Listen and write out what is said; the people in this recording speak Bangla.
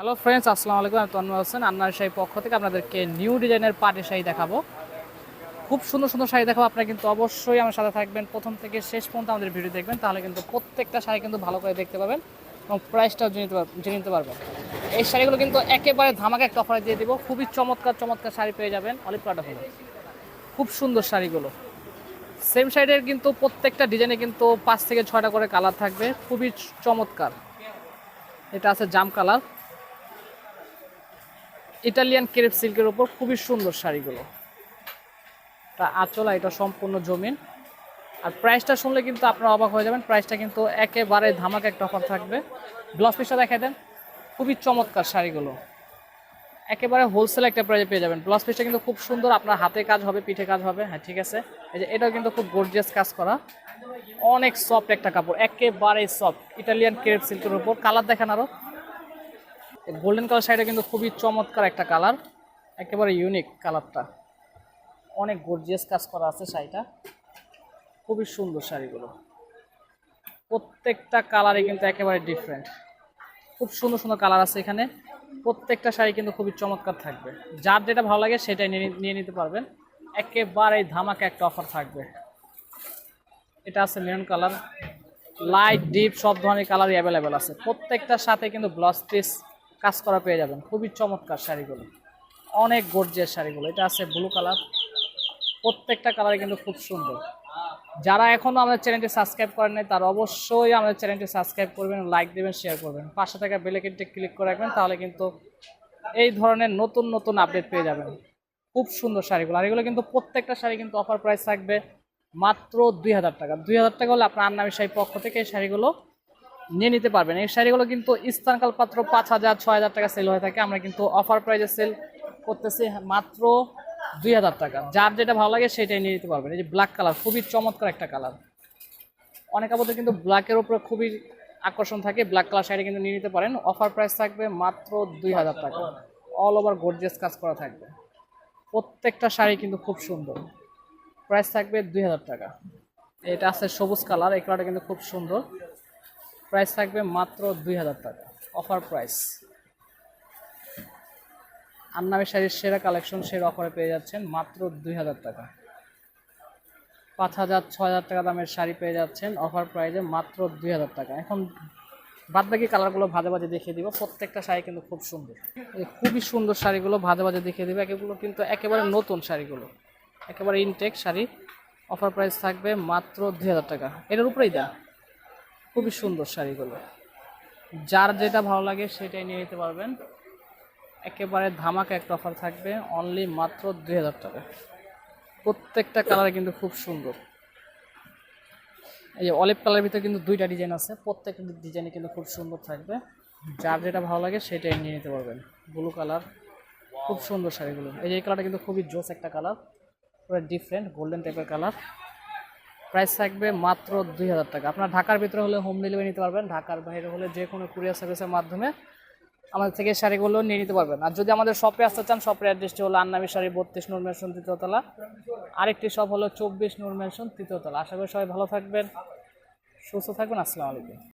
হ্যালো ফ্রেন্ডস আসসালামু আলাইকুম, আমি তন্ময় হোসেন আন্নার শাড়ি পক্ষ থেকে আপনাদেরকে নিউ ডিজাইনের পাটি শাড়ি দেখাবো। খুব সুন্দর সুন্দর শাড়ি দেখাবো, আপনারা কিন্তু অবশ্যই আমার সাথে থাকবেন। প্রথম থেকে শেষ পর্যন্ত আমাদের ভিডিও দেখবেন, তাহলে কিন্তু প্রত্যেকটা শাড়ি কিন্তু ভালো করে দেখতে পাবেন এবং প্রাইসটাও জেনে নিতে পারবেন। এই শাড়িগুলো কিন্তু একেবারে ধামাকা একটা অফারে দিয়ে দিব, খুবই চমৎকার চমৎকার শাড়ি পেয়ে যাবেন অলিভ হলো। খুব সুন্দর শাড়িগুলো। সেম শাড়ির কিন্তু প্রত্যেকটা ডিজাইনে কিন্তু পাঁচ থেকে ছয়টা করে কালার থাকবে, খুবই চমৎকার। এটা আছে জাম কালার ইটালিয়ান কেরেপ সিল্কের উপর খুবই সুন্দর শাড়িগুলো। তা আঁচল এটা সম্পূর্ণ জমিন। আর প্রাইসটা শুনলে কিন্তু আপনারা অবাক হয়ে যাবেন। প্রাইসটা কিন্তু একেবারে ধামাকা একটা অফার থাকবে। ব্লাউজ পিসটা দেখাই দেন। খুবই চমৎকার শাড়িগুলো। একেবারে হোলসেল একটা প্রাইসে পেয়ে যাবেন। ব্লাউজ পিসটা কিন্তু খুব সুন্দর। আপনার হাতে কাজ হবে, পিঠে কাজ হবে। হ্যাঁ ঠিক আছে। এই যে এটাও কিন্তু খুব গর্জিয়াস কাজ করা। অনেক সফট একটা কাপড়। একেবারে সফট ইটালিয়ান কেরেপ সিল্কের উপর। কালার দেখেন আরও। গোল্ডেন কালার শাড়িটা কিন্তু খুবই চমৎকার একটা কালার একেবারে ইউনিক কালারটা অনেক গর্জিয়াস কাজ করা আছে শাড়িটা। খুবই সুন্দর শাড়িগুলো। প্রত্যেকটা কালারে কিন্তু একেবারে ডিফারেন্ট খুব সুন্দর সুন্দর কালার আছে এখানে। প্রত্যেকটা শাড়ি কিন্তু খুবই চমৎকার থাকবে। যার যেটা ভালো লাগে সেটাই নিয়ে নিতে পারবেন। একেবারে ধামাকা একটা অফার থাকবে। এটা আছে মেরুন কালার লাইট ডিপ সব ধরনের কালারই অ্যাভেলেবেল আছে। প্রত্যেকটার সাথে কিন্তু ব্লাউজ পিস কাজ করা পেয়ে যাবেন। খুবই চমৎকার শাড়িগুলো। অনেক গর্জিয়াস শাড়িগুলো। এটা আছে ব্লু কালার প্রত্যেকটা কালারে কিন্তু খুব সুন্দর। যারা এখনও আমাদের চ্যানেলটি সাবস্ক্রাইব করেন নাই, তারা অবশ্যই আমাদের চ্যানেলটি সাবস্ক্রাইব করবেন লাইক দেবেন শেয়ার করবেন। পাশে থাকা বেলেকেটটি ক্লিক করে রাখবেন, তাহলে কিন্তু এই ধরনের নতুন নতুন আপডেট পেয়ে যাবেন। খুব সুন্দর শাড়িগুলো। আর এগুলো কিন্তু প্রত্যেকটা শাড়ি কিন্তু অফার প্রাইস থাকবে মাত্র দুই হাজার টাকা। দুই হাজার টাকা হলে আপনার আন্নামি শাড়ি পক্ষ থেকে এই শাড়িগুলো নিয়ে নিতে পারবেন। এই শাড়িগুলো কিন্তু স্থানকাল পাত্র পাঁচ হাজার, ছয় হাজার টাকা সেল হয়ে থাকে। আমরা কিন্তু অফার প্রাইসে সেল করতেছি মাত্র দুই হাজার টাকা। যার যেটা ভালো লাগে সেটাই নিয়ে নিতে পারবেন। এই যে ব্ল্যাক কালার খুবই চমৎকার একটা কালার অনেক আমাদের কিন্তু ব্ল্যাকের উপরে খুবই আকর্ষণ থাকে। ব্ল্যাক কালার শাড়ি কিন্তু নিয়ে নিতে পারেন। অফার প্রাইস থাকবে মাত্র দুই হাজার টাকা। অল ওভার গর্জিয়াস কাজ করা থাকবে। প্রত্যেকটা শাড়ি কিন্তু খুব সুন্দর। প্রাইস থাকবে দুই হাজার টাকা। এটা আছে সবুজ কালার এই কালারটা কিন্তু খুব সুন্দর। প্রাইস থাকবে মাত্র দুই হাজার টাকা। Offer price. আন্নামী শাড়ির সেরা কালেকশন সেরা অফারে পেয়ে যাচ্ছেন মাত্র দুই হাজার টাকা। পাঁচ হাজার ছ হাজার টাকা দামের শাড়ি পেয়ে যাচ্ছেন অফার প্রাইসে মাত্র দুই হাজার টাকা। এখন বাদ বাকি কালারগুলো ভাজে ভাজে দেখিয়ে দিব। প্রত্যেকটা শাড়ি কিন্তু খুব সুন্দর। খুবই সুন্দর শাড়িগুলো ভাজে ভাজে দেখিয়ে দিব। এগুলো কিন্তু একেবারে নতুন শাড়িগুলো। একেবারে ইনটেক শাড়ি। অফার প্রাইস থাকবে মাত্র দুই হাজার টাকা। এটার উপরেই দেন। খুবই সুন্দর শাড়িগুলো। যার যেটা ভালো লাগে সেটাই নিয়ে নিতে পারবেন। একেবারে ধামাকা একটা অফার থাকবে অনলি মাত্র দুই হাজার টাকা। প্রত্যেকটা কালার কিন্তু খুব সুন্দর। এই যে অলিভ কালারের ভিতরে কিন্তু দুইটা ডিজাইন আছে, প্রত্যেকটা ডিজাইনে কিন্তু খুব সুন্দর থাকবে। যার যেটা ভালো লাগে সেটাই নিয়ে নিতে পারবেন। ব্লু কালার খুব সুন্দর শাড়িগুলো। এই যে এই কালারটা কিন্তু খুবই জোস একটা কালার পুরো ডিফারেন্ট গোল্ডেন টাইপের কালার প্রাইস থাকবে মাত্র দুই হাজার টাকা। আপনার ঢাকার ভিতরে হলে হোম ডেলিভারি নিতে পারবেন, ঢাকার বাইরে হলে যে কোনো কুরিয়ার সার্ভিসের মাধ্যমে আমাদের থেকে শাড়িগুলো নিয়ে নিতে পারবেন। আর যদি আমাদের শপে আসতে চান শপের অ্যাড্রেসটি হলো আন্নামি শাড়ি, বত্রিশ নূর মেশন তৃতীয়তলা আরেকটি শপ হলো চব্বিশ নূর মেশন তৃতীয়তলা আশা করি সবাই ভালো থাকবেন, সুস্থ থাকবেন, আসসালামু আলাইকুম।